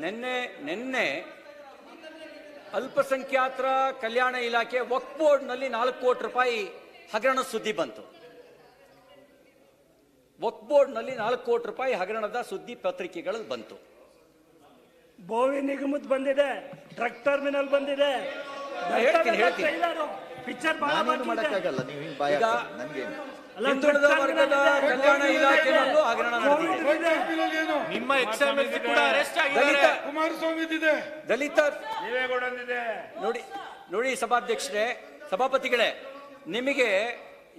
ನಿನ್ನೆ ನಿನ್ನೆ ಅಲ್ಪಸಂಖ್ಯಾತರ ಕಲ್ಯಾಣ ಇಲಾಖೆ ವಕ್ ಬೋರ್ಡ್ನಲ್ಲಿ ನಾಲ್ಕು ಕೋಟಿ ರೂಪಾಯಿ ಹಗರಣ ಸುದ್ದಿ ಬಂತು. ವಕ್ ಬೋರ್ಡ್ನಲ್ಲಿ ನಾಲ್ಕು ಕೋಟಿ ರೂಪಾಯಿ ಹಗರಣದ ಸುದ್ದಿ ಪತ್ರಿಕೆಗಳಲ್ಲಿ ಬಂತು. ಬೋವಿ ನಿಗಮದ್ ಬಂದಿದೆ ಟ್ರಕ್ ಟರ್ಮಿನಲ್ ಬಂದಿದೆ. ಹೇಳ್ತೀನಿ, ಹೇಳ್ತೀನಿ. ಪಿಕ್ಚರ್ ಬಹಳ ನಾನೇನು ಬಾಕಿ ಮಾಡಕ್ಕಾಗಲ್ಲ ನೀವು ಹಿಂಗೆ ಬಾಯ್ ಈಗ- ಹಿಂದುಳಿದ ವರ್ಗದ. ಕಲ್ಯಾಣ ಇಲಾಖೆ ಹಗರಣ. ನಿಮ್ಮ ಎಕ್ಸಾಮ್ ಕೂಡ ಅರೆಸ್ಟ್ ದಲಿತ ಕುಮಾರಸ್ವಾಮಿ ಇದೆ ದಲಿತ ನೋಡಿ ನೋಡಿ ಸಭಾಧ್ಯಕ್ಷರೇ ಸಭಾಪತಿಗಳೇ ನಿಮಗೆ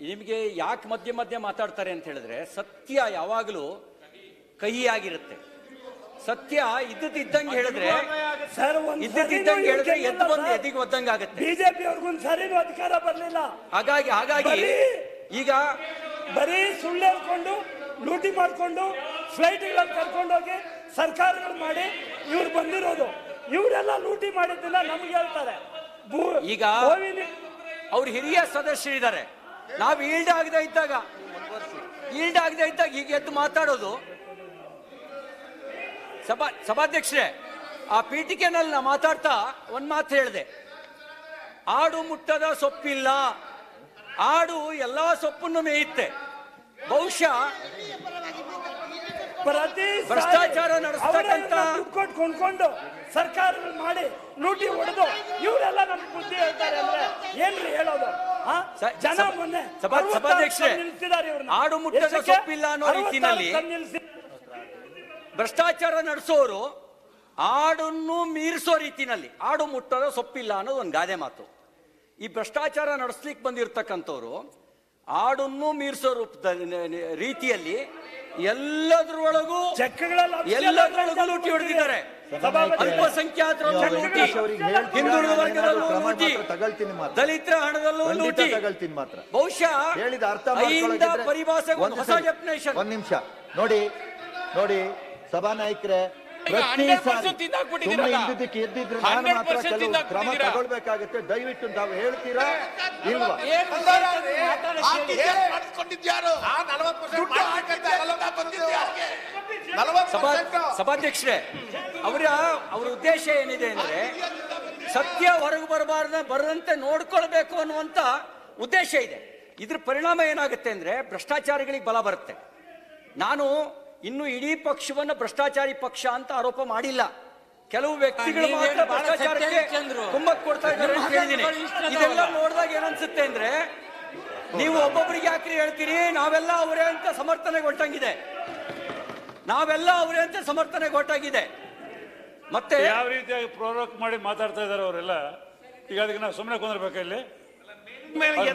ನಿಮಗೆ ಯಾಕೆ ಮಧ್ಯೆ ಮಧ್ಯೆ ಮಾತಾಡ್ತಾರೆ ಅಂತ ಹೇಳಿದ್ರೆ ಸತ್ಯ ಯಾವಾಗಲೂ ಕಹಿಯಾಗಿರುತ್ತೆ. ಸತ್ಯ ಇದ್ದಂಗೆ ಹೇಳಿದ್ರೆ ಇದ್ದದ್ದಿದ್ದಂಗೆ ಹೇಳಿದ್ರೆ ಎದ್ದು ಬಂದು ಎದಿಗೆ ಒದ್ದಂಗೆ ಆಗುತ್ತೆ. ಬಿಜೆಪಿ ಅವ್ರಿಗೊಂದು ಸರಿನೂ ಅಧಿಕಾರ ಬರಲಿಲ್ಲ. ಹಾಗಾಗಿ ಹಾಗಾಗಿ ಈಗ ಬರೀ ಸುಳ್ಳು ಹೇಳ್ಕೊಂಡು ಲೂಟಿ ಮಾಡಿಕೊಂಡು ಫ್ಲೈಟ್ಗಳನ್ನು ಕರ್ಕೊಂಡೋಗಿ ಸರ್ಕಾರಗಳು ಮಾಡಿ ಇವ್ರು ಬಂದಿರೋದು. ಇವರೆಲ್ಲ ಲೂಟಿ ಮಾಡಿದ್ದೆಲ್ಲ ನಮ್ಗೆ ಹೇಳ್ತಾರೆ. ಈಗ ಅವ್ರ ಹಿರಿಯ ಅವ್ರು ಹಿರಿಯ ಸದಸ್ಯರಿದ್ದಾರೆ ನಾವು ಈಲ್ಡ್ ಆಗದೆ ಇದ್ದಾಗ ಈಲ್ಡ್ ಆಗದೆ ಇದ್ದಾಗ ಈಗ ಎದ್ದು ಮಾತಾಡೋದು. ಸಭಾ ಸಭಾಧ್ಯಕ್ಷರೇ ಆ ಪೀಠಿಕೆನಲ್ಲಿ ನಾ ಮಾತಾಡ್ತಾ ಒಂದು ಮಾತು ಹೇಳಿದೆ. ಆಡು ಮುಟ್ಟದ ಸೊಪ್ಪಿಲ್ಲ. ಆಡು ಎಲ್ಲಾ ಸೊಪ್ಪನ್ನು ಮೇಯುತ್ತೆ. ಬಹುಶಃ ಪ್ರತಿ ಭ್ರಷ್ಟಾಚಾರ ನಡೆಸ್ತಕ್ಕಂತ ಕೊಟ್ಟು ಕೊಂಡ್ಕೊಂಡು ಸರ್ಕಾರಗಳು ಮಾಡಿ ಲೂಟಿ ಹೊಡೆದು ಇವರೆಲ್ಲ ನಮ್ಗೆ ಬುದ್ಧಿ ಹೇಳ್ತಾರೆ ಅಂದ್ರೆ ಏನ್ರಿ ಹೇಳೋದು? ಜನ ಮೊನ್ನೆ ಸಭಾ- ಅರವತ್ತಾರು ಸಭಾಧ್ಯಕ್ಷರೇ, ನಿಲ್ಸಿದ್ದಾರೆ ಆಡು ಮುಟ್ಟದ ಸೊಪ್ಪಿಲ್ಲ ಅನ್ನೋ ರೀತಿಯಲ್ಲಿ ರೀತಿನಲ್ಲಿ ಭ್ರಷ್ಟಾಚಾರ ನಡೆಸೋರು ಆಡನ್ನು ಮೀರಿಸೋ ರೀತಿನಲ್ಲಿ ಆಡು ಮುಟ್ಟದ ಸೊಪ್ಪಿಲ್ಲ ಅನ್ನೋದು ಒಂದು ಗಾದೆ ಮಾತು. ಈ ಭ್ರಷ್ಟಾಚಾರ ನಡೆಸ್ಲಿಕ್ಕೆ ಬಂದಿರತಕ್ಕಂಥವ್ರು ಆಡನ್ನು ಮೀರಿಸೋ ರೂಪದ ರೀತಿಯಲ್ಲಿ ಎಲ್ಲದರೊಳಗೂ ಎಲ್ಲದರೊಳಗೂ ಲೂಟಿ ಹೊಡೆದಿದ್ದಾರೆ. ಅಲ್ಪಸಂಖ್ಯಾತರಲ್ಲೂ ಲೂಟಿ ಹಿಂದುಳಿದ ವರ್ಗದಲ್ಲೂ ಲೂಟಿ ಮಾತ್ರ. ದಲಿತರ ಹಣದಲ್ಲೂ ಲೂಟಿ. ತಗೊಳ್ತೀನಿ ಮಾತ್ರ. ಬಹುಶಃ ಹೇಳಿದ ಅರ್ಥ ಪರಿಭಾಷೆ ಹೊಸ ಡೆಫಿನೇಷನ್ ಒಂದ್ ನಿಮಿಷ. ನೋಡಿ ನೋಡಿ ಸಭಾನಾಯಕರೇ ಪ್ರತಿ 100% ಸಾರಿ. ಸುಮ್ಮನೆ ಇದ್ದಿದ್ದಕ್ಕೆ ಎದ್ದಿದ್ರೆ ನಾನು ಮಾತ್ರ 100% ಕೆಲವು ಕ್ರಮ. ತಗೊಳ್ಬೇಕಾಗತ್ತೆ. ದಯವಿಟ್ಟು ತಾವು ಹೇಳ್ತೀರಾ ಇಲ್ವಾ? ಸಭಾಧ್ಯಕ್ಷರೇ ಅವರ ಅವ್ರ ಉದ್ದೇಶ ಏನಿದೆ ಅಂದ್ರೆ ಸತ್ಯ ಹೊರಗೆ ಬರಬಾರ್ದ ಬರದಂತೆ ನೋಡ್ಕೊಳ್ಬೇಕು ಅನ್ನುವಂತ ಉದ್ದೇಶ ಇದೆ. ಇದ್ರ ಪರಿಣಾಮ ಏನಾಗುತ್ತೆ ಅಂದ್ರೆ ಭ್ರಷ್ಟಾಚಾರಿಗಳಿಗೆ ಬಲ ಬರುತ್ತೆ. ನಾನು ಇನ್ನು ಇಡೀ ಪಕ್ಷವನ್ನ ಭ್ರಷ್ಟಾಚಾರಿ ಪಕ್ಷ ಅಂತ ಆರೋಪ ಮಾಡಿಲ್ಲ. ಕೆಲವು ವ್ಯಕ್ತಿಗಳು ಮಾತ್ರ ಭ್ರಷ್ಟಾಚಾರಕ್ಕೆ ಕುಮ್ಮಕ್ ಕೊಡ್ತಾ ಇದ್ದಾರೆ ಅಂತ ಹೇಳಿದೀನಿ ಇದೆಲ್ಲ ನೋಡಿದಾಗ ಏನನ್ಸುತ್ತೆ ಅಂದ್ರೆ ನೀವು ಒಬ್ಬೊಬ್ಬರಿಗೆ ಯಾಕ್ರಿ ಹೇಳ್ತೀರಿ ನಾವೆಲ್ಲ ಅವರೇ ಅಂತ ಸಮರ್ಥನೆ ಹೊಟ್ಟಂಗಿದೆ ನಾವೆಲ್ಲ ಅವರೇ ಅಂತ ಸಮರ್ಥನೆ ಹೊಟ್ಟಾಗಿದೆ ಮತ್ತೆ ಯಾವ ರೀತಿಯಾಗಿ ಪ್ರೋರೋಕ್ ಮಾಡಿ ಮಾತಾಡ್ತಾ ಇದಾರೆ ಅವರೆಲ್ಲ? ಈಗ ಅದಕ್ಕೆ ನಾವು ಸುಮ್ಮನೆ ಕುಂದಿರ್ಬೇಕು ಇಲ್ಲಿ?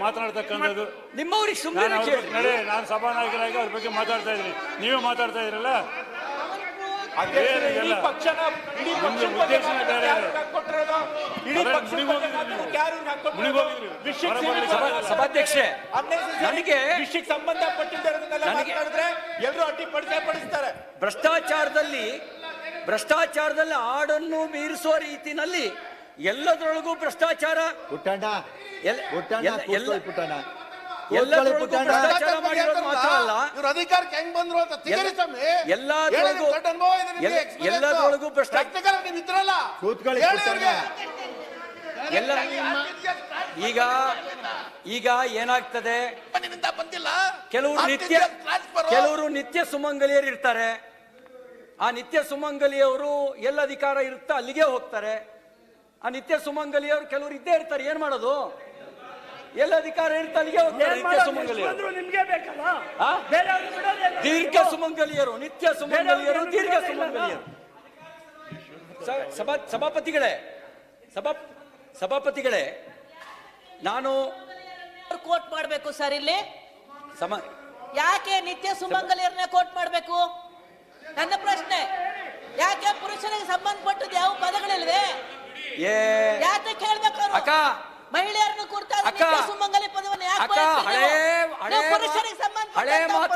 ಮಾತನಾಡ್ತಕ್ಕಂಥದ್ದು ನಿಮ್ಮವ್ರಿಗೆ ನಾನು ಸುಮ್ಮನೆ ನಡೆ ನಾನು ಸಭಾನಾಯಕರಾಗಿ ಅವ್ರ ಬಗ್ಗೆ ಮಾತಾಡ್ತಾ ಇದ್ದೀನಿ. ನೀವೇ ಮಾತಾಡ್ತಾ ಇದ್ರಲ್ಲ. ಸಭಾಧ್ಯಕ್ಷೆ ನನಗೆ ವಿಷಯಕ್ಕೆ ಮಾತಾಡಿದ್ರೆ ಎಲ್ಲರೂ ಅಡ್ಡಿಪಡಿಸೇ ಪಡಿಸ್ತಾರೆ ಭ್ರಷ್ಟಾಚಾರದಲ್ಲಿ ಭ್ರಷ್ಟಾಚಾರದಲ್ಲಿ ಆಡನ್ನು ಮೀರಿಸುವ ರೀತಿನಲ್ಲಿ ಎಲ್ಲದರೊಳಗೂ ಭ್ರಷ್ಟಾಚಾರ. ಅಧಿಕಾರಕ್ಕೆ ಹೆಂಗ್ ಬಂದ್ರು ಅಂತ ತಿಗರಿ ಸ್ವಾಮಿ. ನಿಮ್ ಅನುಭವ ಇದೆ ನಿಮ್ಗೆ, ಎಲ್ಲ- experience. ಎಲ್ಲದರೊಳಗೂ ಭ್ರಷ್ಟಾ- Practical ನೀವು ಇದ್ರಲ್ಲ. ಕೂತ್ಕೊಳ್ಳಿ. ಎಲ್ಲ ಈಗ ಈಗ ಏನಾಗ್ತದೆ? ಬಂದಿಲ್ಲ. ಕೆಲವರು ನಿತ್ಯ ಕೆಲವರು ನಿತ್ಯ ಸುಮಂಗಲಿಯರು ಇರ್ತಾರೆ. ಆ ನಿತ್ಯ ಸುಮಂಗಲಿಯವರು ಎಲ್ಲ ಅಧಿಕಾರ ಇರುತ್ತಾ ಅಲ್ಲಿಗೆ ಹೋಗ್ತಾರೆ. ಆ ನಿತ್ಯ ಸುಮಂಗಲಿಯವರು ಕೆಲವರು ಇದ್ದೇ ಇರ್ತಾರೆ. ಏನ್ ಮಾಡೋದು? ಎಲ್ಲ ಅಧಿಕಾರ ಇರುತ್ತೆ ಅಲ್ಲಿಗೆ ಹೋಗ್ತಾರೆ ನಿತ್ಯ? ಸುಮಂಗಲಿಯರು. ನಿಮ್ಗೆ ಬೇಕಲ್ಲ? ಆ? ದೀರ್ಘ ಸುಮಂಗಲಿಯರು ನಿತ್ಯ ಸುಮಂಗಲಿಯರು ದೀರ್ಘ ಸುಮಂಗಲಿಯರು. ಸ- ಸಭಾ ಸಭಾಪತಿಗಳೇ ಸಭಾ ಸಭಾಪತಿಗಳೇ ನಾನು ಕೋಟ್ ಮಾಡಬೇಕು ಸರ್ ಇಲ್ಲಿ. ಸಮ ಯಾಕೆ ನಿತ್ಯ ಸುಮಂಗಲಿಯರನ್ನ ಕೋಟ್ ಮಾಡಬೇಕು? ನನ್ನ ಪ್ರಶ್ನೆ ಯಾಕೆ ಪುರುಷರಿಗೆ ಸಂಬಂಧಪಟ್ಟದ್ದು ಯಾವ ಪದಗಳಿಲ್ವೇ? ಏ ಯಾಕೆ ಕೇಳ್ಬೇಕು ಅವ್ರು? ಅಕ್ಕ ಮಹಿಳೆಯರನ್ನು ಅಕ್ಕ, ಸುಮಂಗಲಿ ಪದವನ್ನು ಯಾಕೆ ಅಕ್ಕ, ಹಳೇ- ಮಾತ್-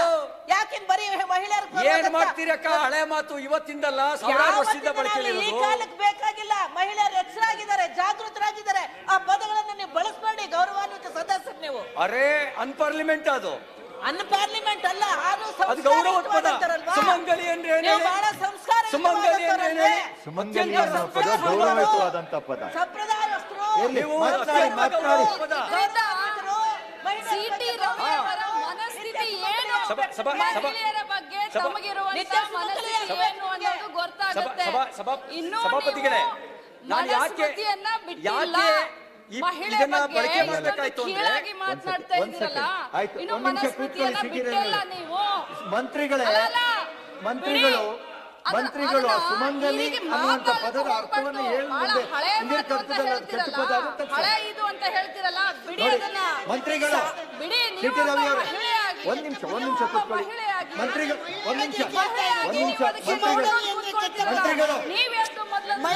ಅದು. ಯಾಕೆ ಬರೀ ಮಹಿಳೆಯರ ಏನ್ ಮಾಡ್ತೀರಕ್ಕ ಹಳೆ ಮಾತು ಇವತ್ತಿಂದಲ್ಲ ಸಾವಿರಾರು ವರ್ಷದಿಂದ ಬಳಕೆಯಲ್ಲಿ ಈ ಕಾಲಕ್ಕೆ ಬೇಕಾಗಿಲ್ಲ? ಮಹಿಳೆಯರು ಎಚ್ಚರಾಗಿದ್ದಾರೆ ಜಾಗೃತರಾಗಿದ್ದಾರೆ. ಆ ಪದಗಳನ್ನು ನೀವು ಬಳಸಬೇಡಿ ಗೌರವಾನ್ವಿತ ಸದಸ್ಯರು ನೀವು. ಅರೆ ಅನ್ಪಾರ್ಲಿಮೆಂಟ್ ಅದು. ಅನ್ಪಾರ್ಲಿಮೆಂಟ್ ಅಲ್ಲ ಅದು ಗೌರವ ಪದ? ಸುಮಂಗಲಿ ಅಂದ್ರೆ ಏನ್? ನೀವು ಬಹಳ ಸಂಸ್ಕಾರಯುತವಾದಂತರಲ್ವಾ? ಸುಮಂಗಲಿ ಅಂದ್ರೆ ಏನ್? ಪದ ಎಲ್ಲಿ ನೀವು ಮಾತನಾಡಿ ಮಾತನಾಡಿ ಸಿಟಿ ಮನಸ್ಥಿತಿ ಏನು? ಸಭಾ- ಸಭಾ- ಸಭಾ- ಮಹಿಳೆಯರ ಬಗ್ಗೆ ತಮಗಿರುವಂತ ನಿತ್ಯ ಮನಸ್ಥಿತಿ ಏನು ಅನ್ನೋದು ಗೊತ್ತಾಗುತ್ತೆ. ಸಭಾ- ಸಭಾ- ಇನ್ನೂ ಸಭಾಪತಿಗಳೇ, ನಾನು ಯಾಕೆ- ಯಾಕೆ ಇದನ್ನ ಬಳಕೆ ಅಂದ್ರೆ- ಕೀಳಾಗಿ ಮಾತನಾಡ್ತಾ ಇದ್ದೀರಲ್ಲ? ಇನ್ನು ಕೂತ್ಕೊಳ್ಳಿ, ಬಿಟ್ಟಿಲ್ಲ ನೀವು. ಮಂತ್ರಿಗಳೇ. ಮಂತ್ರಿಗಳು ಮಂತ್ರಿಗಳು ಸುಮಂಗಲಿ ಅನ್ನುವಂತ ಪದದ ಅರ್ಥವನ್ನು ಹೋಗ್ಬಾರ್ದು. ಹೇಳಿ ಬಹಳ ಮುಂದೆ ಹಳೆ ಹಿಂದಿನ ಕರ್ತದಲ್ಲಿ ಅದು ಕೆಟ್ಟ ಪದ ಅಂತ ಮಂತ್ರಿಗಳು ಸಿಟಿ ರವಿ ಒಬ್ಬ ಒಂದ್ ನಿಮಿಷ ಒಂದ್ ನಿಮಿಷ ಕೂತ್ಕೊಳ್ಳಿ ಮಂತ್ರಿಗಳು ಒಂದ್ ನಿಮಿಷ ಒಂದ್ ನಿಮಿಷ ಮಂತ್ರಿಗಳು ಮಂತ್ರಿಗಳು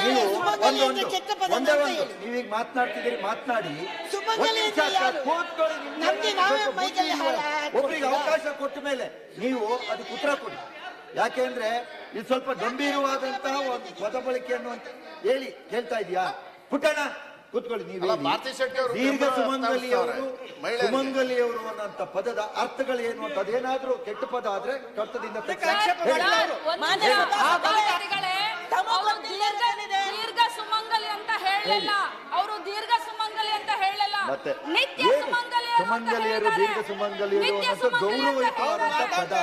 ನೀವು ಒಂದೇ ಒಂದು. ನೀವೀಗ ಮಾತನಾಡ್ತಿದ್ದೀರಿ ಮಾತನಾಡಿ? ಕೂತ್ಕೊಳ್ಳಿ ಒಬ್ಬರಿಗೆ ಅವಕಾಶ ಕೊಟ್ಟ ಮೇಲೆ ನೀವು ಅದಕ್ಕೆ ಉತ್ತರ ಕೊಡಿ ಯಾಕೆಂದ್ರೆ ಇದು ಸ್ವಲ್ಪ ಗಂಭೀರವಾದಂತಹ ಒಂದು ಪದ ಬಳಕೆ ಅನ್ನುವಂತ ಹೇಳಿ ಹೇಳ್ತಾ ಇದೀಯಾ? ಪುಟ್ಟಣ ಕೂತ್ಕೊಳ್ಳಿ ನೀವು ಅಲ್ಲ, ಭಾರತಿ ಶೆಟ್ಟಿ ಅವರು ದೀರ್ಘ ಸುಮಂಗಲಿ ಅವರು. ಸುಮಂಗಲಿ ಅವರು ಅನ್ನೋಂತ ಪದದ ಅರ್ಥಗಳೇನು ಅಂತ ಅದೇನಾದ್ರೂ ಕೆಟ್ಟ ಪದ ಆದ್ರೆ ಕರ್ತದಿಂದ ದೀರ್ಘ? ಸುಮಂಗಲಿ ಅಂತ ಹೇಳಲಿಲ್ಲ. ಅವರು ದೀರ್ಘ ಸುಮಂಗಲಿ ಅಂತ ಹೇಳಲ್ಲ ಮತ್ತೆ ನಿತ್ಯ ಏನು? ಸುಮಂಗಲಿಯರು. ದೀರ್ಘ ಸುಮಂಗಲಿಯರು ಅನ್ನೋದು ಹೇಳಿದ್ದಾರೆ. ಪದ.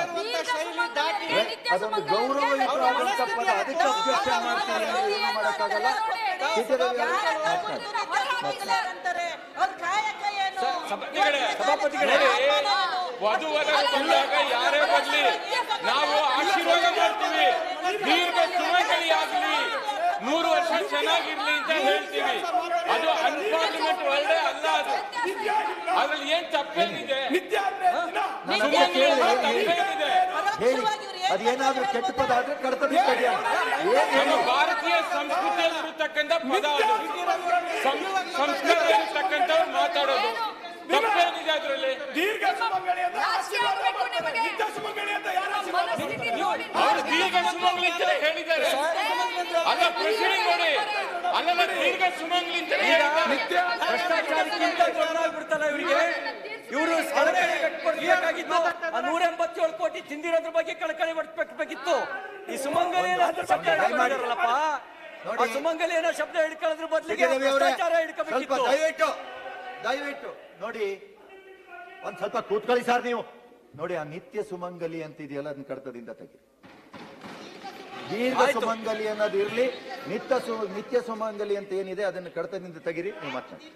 ಅದೊಂದು ಅಂತ ಪದ. ಅದಕ್ಕೆ ಅಬ್ಜೆಕ್ಷನ್ ಮಾಡ್ತಾರೆ. ಏನು ಮಾಡೋಕ್ಕಾಗಲ್ಲ. ಬಂದಾಗ ಯಾರೇ ಬರಲಿ ನಾವು ಆಶೀರ್ವಾದ ಮಾಡ್ತೀವಿ. ದೀರ್ಘ ಸುಮಂಗಲಿ ಆಗ್ಲಿ. ನೂರು ವರ್ಷ ಚೆನ್ನಾಗಿರ್ಲಿ ಅಂತ ಹೇಳ್ತೀವಿ. ಅದು ಅನ್ಪಾರ್ಲಿಮೆಂಟ್ ವರ್ಡೇ ಅಲ್ಲ ಅದು. ಅದ್ರಲ್ಲಿ ಏನ್ ತಪ್ಪೇನಿದೆ? ಏನಿದೆ. ತಪ್ಪೇನಿದೆ? ಹೇಳಿ. ಅದೇನಾದ್ರೂ ಕೆಟ್ಟ ಪದ ಆದ್ರೆ ಕಡತದ ತೆಗಿ ಅಂತ. ಏನ್ ನಮ್ಮ ಭಾರತೀಯ ಸಂಸ್ಕೃತಿಯಲ್ಲಿ ಇರತಕ್ಕಂಥ ಪದ ಅದು. ಸಂ- ಸಂಸ್ಕಾರ ಇರತಕ್ಕಂಥವ್ರು ಮಾತಾಡೋದು. ತಪ್ಪೇನಿದೆ ಅದರಲ್ಲಿ? ದೀರ್ಘ ಸುಮಂಗಲಿ ಅಂತ. ನಿತ್ಯ ಅಂತ ಯಾರು ಅವರು ದೀರ್ಘ ಸುಮಂಗಲಿ ಅಂತ ಹೇಳಿದ್ದಾರೆ. ಅಲ್ಲ ಪ್ರಶ್ನೆ ನೋಡಿ. ಅಲ್ಲ ದೀರ್ಘ ಸುಮಂಗಲಿ ಅಂತ ಹೇಳಿದ್ದಾರೆ. ಭ್ರಷ್ಟಾಚಾರಕ್ಕಿಂತ ದೊಡ್ಡದಾಗ್ಬಿಡ್ತಲ್ಲ ಇವರಿಗೆ ಇವರು ಕಳಕಳಿ ವ್ಯಕ್ತಪಡಿಸಬೇಕಾಗಿತ್ತು ಆ ನೂರ ಎಂಬತ್ತೇಳು ಕೋಟಿ ತಿಂದಿರೋದ್ರ ಬಗ್ಗೆ ಕಳಕಳಿ ವ್ಯಕ್ತಪಡಿಸಬೇಕಿತ್ತು ಈ ಸುಮಂಗಲಿ ಏನೋ ಶಬ್ದ ಹಿಡ್ಕೊಂಡಿದಾರಲ್ಲಪ್ಪ ಆ ಸುಮಂಗಲಿ ಏನೋ ಶಬ್ದ ಹಿಡ್ಕೊಳ್ಳೋದ್ರ ಬದಲಿಗೆ ಅವರೇ ಭ್ರಷ್ಟಾಚಾರ ಸ್ವಲ್ಪ ಹಿಡ್ಕೋಬೇಕಿತ್ತು ದಯವಿಟ್ಟು ದಯವಿಟ್ಟು. ನೋಡಿ ಒಂದ್ ಸ್ವಲ್ಪ ಕೂತ್ಕೊಳ್ಳಿ ಸರ್ ನೀವು. ನೋಡಿ ಆ ನಿತ್ಯ ಸುಮಂಗಲಿ ಅಂತ ಇದೆಯಲ್ಲ ಅದನ್ನ ಕಡತದಿಂದ ತೆಗಿ. ದೀರ್ಘ ಆಯ್ತು. ಸುಮಂಗಲಿ ಅನ್ನೋದು ಇರ್ಲಿ. ನಿತ್ಯ ಸು ನಿತ್ಯ ಸುಮಂಗಲಿ ಅಂತ ಏನಿದೆ ಅದನ್ನ ಕಡತದಿಂದ ತೆಗಿರಿ ನೀವು ಮಾತನಾಡಿ